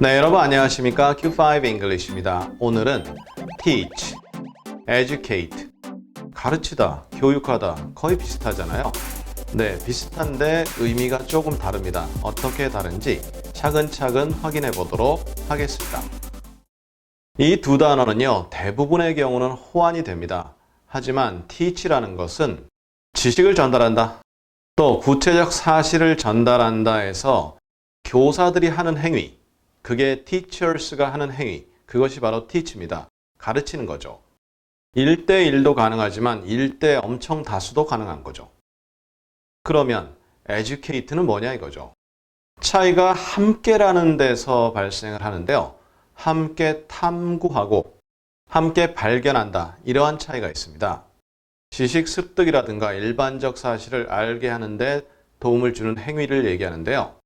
네, 여러분 안녕하십니까? Q5 English입니다. 오늘은 teach, educate, 가르치다, 교육하다 거의 비슷하잖아요. 네, 비슷한데 의미가 조금 다릅니다. 어떻게 다른지 차근차근 확인해 보도록 하겠습니다. 이 두 단어는요, 대부분의 경우는 호환이 됩니다. 하지만 teach라는 것은 지식을 전달한다, 또 구체적 사실을 전달한다 해서 교사들이 하는 행위, 그게 teachers가 하는 행위, 그것이 바로 teach입니다. 가르치는 거죠. 1대1도 가능하지만 1대 엄청 다수도 가능한 거죠. 그러면 educate는 뭐냐 이거죠. 차이가 함께라는 데서 발생을 하는데요. 함께 탐구하고 함께 발견한다. 이러한 차이가 있습니다. 지식 습득이라든가 일반적 사실을 알게 하는데 도움을 주는 행위를 얘기하는데요.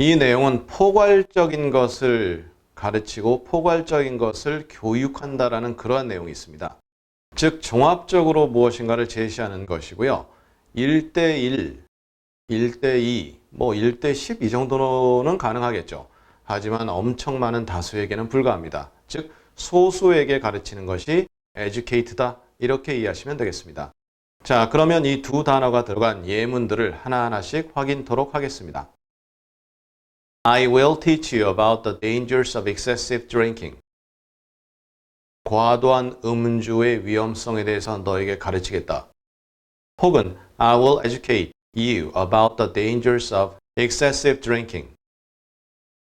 이 내용은 포괄적인 것을 가르치고 포괄적인 것을 교육한다라는 그러한 내용이 있습니다. 즉 종합적으로 무엇인가를 제시하는 것이고요. 1대1, 1대2, 뭐 1대10 이 정도는 가능하겠죠. 하지만 엄청 많은 다수에게는 불가합니다. 즉 소수에게 가르치는 것이 educate다 이렇게 이해하시면 되겠습니다. 자, 그러면 이 두 단어가 들어간 예문들을 하나하나씩 확인토록 하겠습니다. I will teach you about the dangers of excessive drinking. 과도한 음주의 위험성에 대해서 너에게 가르치겠다. 혹은 I will educate you about the dangers of excessive drinking.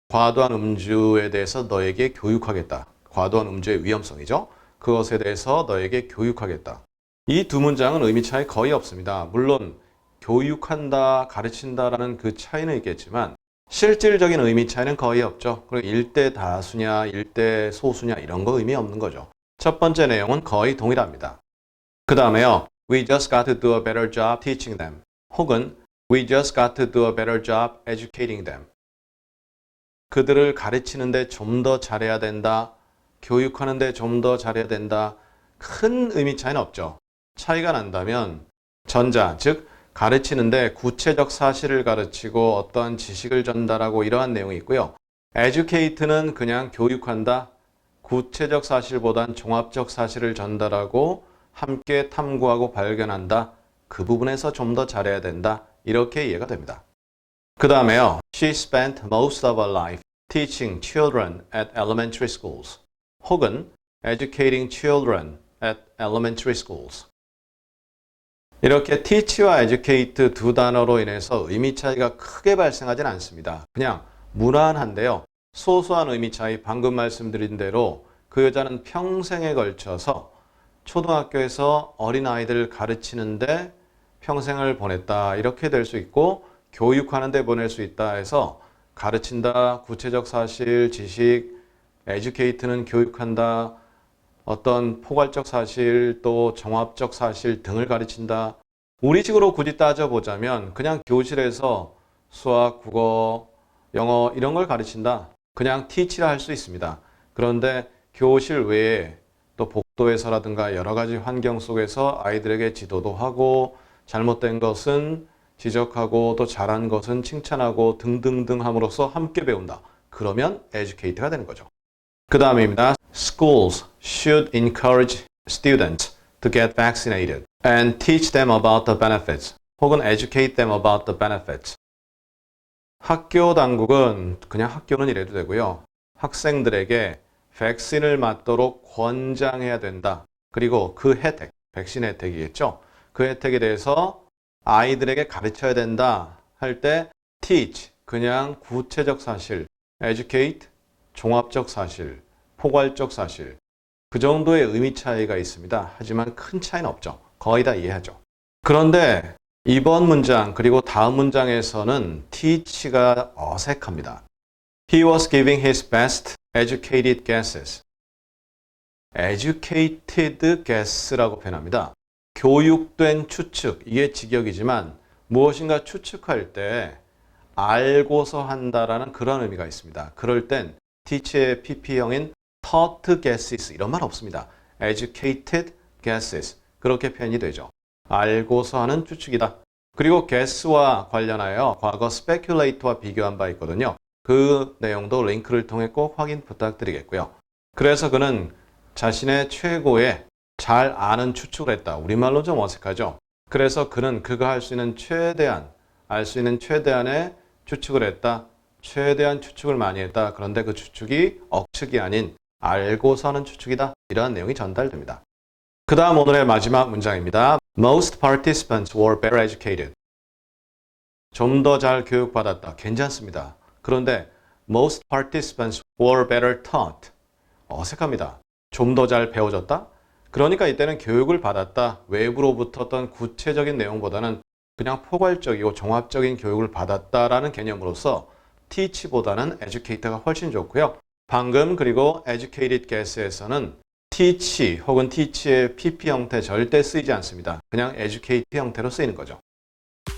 과도한 음주에 대해서 너에게 교육하겠다. 과도한 음주의 위험성이죠. 그것에 대해서 너에게 교육하겠다. 이 두 문장은 의미 차이 거의 없습니다. 물론 교육한다, 가르친다라는 그 차이는 있겠지만 실질적인 의미 차이는 거의 없죠. 그리고 일대 다수냐, 일대 소수냐 이런 거 의미 없는 거죠. 첫 번째 내용은 거의 동일합니다. 그 다음에요. We just got to do a better job teaching them. 혹은 We just got to do a better job educating them. 그들을 가르치는데 좀 더 잘해야 된다. 교육하는데 좀 더 잘해야 된다. 큰 의미 차이는 없죠. 차이가 난다면 전자, 즉 가르치는데 구체적 사실을 가르치고 어떠한 지식을 전달하고 이러한 내용이 있고요. educate는 그냥 교육한다. 구체적 사실보단 종합적 사실을 전달하고 함께 탐구하고 발견한다. 그 부분에서 좀 더 잘해야 된다. 이렇게 이해가 됩니다. 그 다음에요. She spent most of her life teaching children at elementary schools. 혹은 educating children at elementary schools. 이렇게 teach와 educate 두 단어로 인해서 의미 차이가 크게 발생하진 않습니다. 그냥 무난한데요. 소소한 의미 차이 방금 말씀드린 대로 그 여자는 평생에 걸쳐서 초등학교에서 어린아이들을 가르치는데 평생을 보냈다. 이렇게 될 수 있고 교육하는 데 보낼 수 있다 해서 가르친다. 구체적 사실, 지식, educate는 교육한다. 어떤 포괄적 사실 또 종합적 사실 등을 가르친다. 우리 식으로 굳이 따져보자면 그냥 교실에서 수학, 국어, 영어 이런 걸 가르친다. 그냥 teach라 할 수 있습니다. 그런데 교실 외에 또 복도에서라든가 여러 가지 환경 속에서 아이들에게 지도도 하고 잘못된 것은 지적하고 또 잘한 것은 칭찬하고 등등등 함으로써 함께 배운다. 그러면 educate가 되는 거죠. 그 다음입니다. Schools should encourage students to get vaccinated and teach them about the benefits. 혹은 educate them about the benefits. 학교 당국은 그냥 학교는 이래도 되고요. 학생들에게 백신을 맞도록 권장해야 된다. 그리고 그 혜택, 백신 혜택이겠죠. 그 혜택에 대해서 아이들에게 가르쳐야 된다 할 때 teach, 그냥 구체적 사실, educate, 종합적 사실, 포괄적 사실. 그 정도의 의미 차이가 있습니다. 하지만 큰 차이는 없죠. 거의 다 이해하죠. 그런데 이번 문장 그리고 다음 문장에서는 teach가 어색합니다. He was giving his best educated guesses. educated guess라고 표현합니다. 교육된 추측, 이게 직역이지만 무엇인가 추측할 때 알고서 한다라는 그런 의미가 있습니다. 그럴 땐 teach의 pp형인 taught guesses 이런 말 없습니다. educated guesses 그렇게 표현이 되죠. 알고서 하는 추측이다. 그리고 guess와 관련하여 과거 speculate와 비교한 바 있거든요. 그 내용도 링크를 통해 꼭 확인 부탁드리겠고요. 그래서 그는 자신의 최고의 잘 아는 추측을 했다. 우리말로 좀 어색하죠. 그래서 그는 그가 할 수 있는 최대한 알 수 있는 최대한의 추측을 했다. 최대한 추측을 많이 했다. 그런데 그 추측이 억측이 아닌 알고서는 추측이다. 이러한 내용이 전달됩니다. 그 다음 오늘의 마지막 문장입니다. Most participants were better educated. 좀 더 잘 교육받았다. 괜찮습니다. 그런데 most participants were better taught. 어색합니다. 좀 더 잘 배워졌다? 그러니까 이때는 교육을 받았다. 외부로부터 어떤 구체적인 내용보다는 그냥 포괄적이고 종합적인 교육을 받았다라는 개념으로서 teach보다는 educate가 훨씬 좋고요. 방금 그리고 educated guess에서는 teach 혹은 teach의 pp 형태 절대 쓰이지 않습니다. 그냥 educate 형태로 쓰이는 거죠.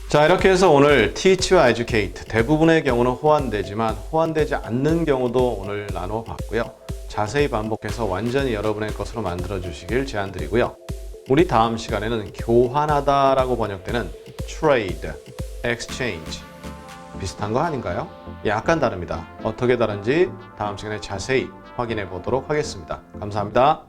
자 이렇게 해서 오늘 teach와 educate 대부분의 경우는 호환되지만 호환되지 않는 경우도 오늘 나눠봤고요. 자세히 반복해서 완전히 여러분의 것으로 만들어 주시길 제안드리고요. 우리 다음 시간에는 교환하다라고 번역되는 trade, exchange 비슷한 거 아닌가요? 약간 다릅니다. 어떻게 다른지 다음 시간에 자세히 확인해 보도록 하겠습니다. 감사합니다.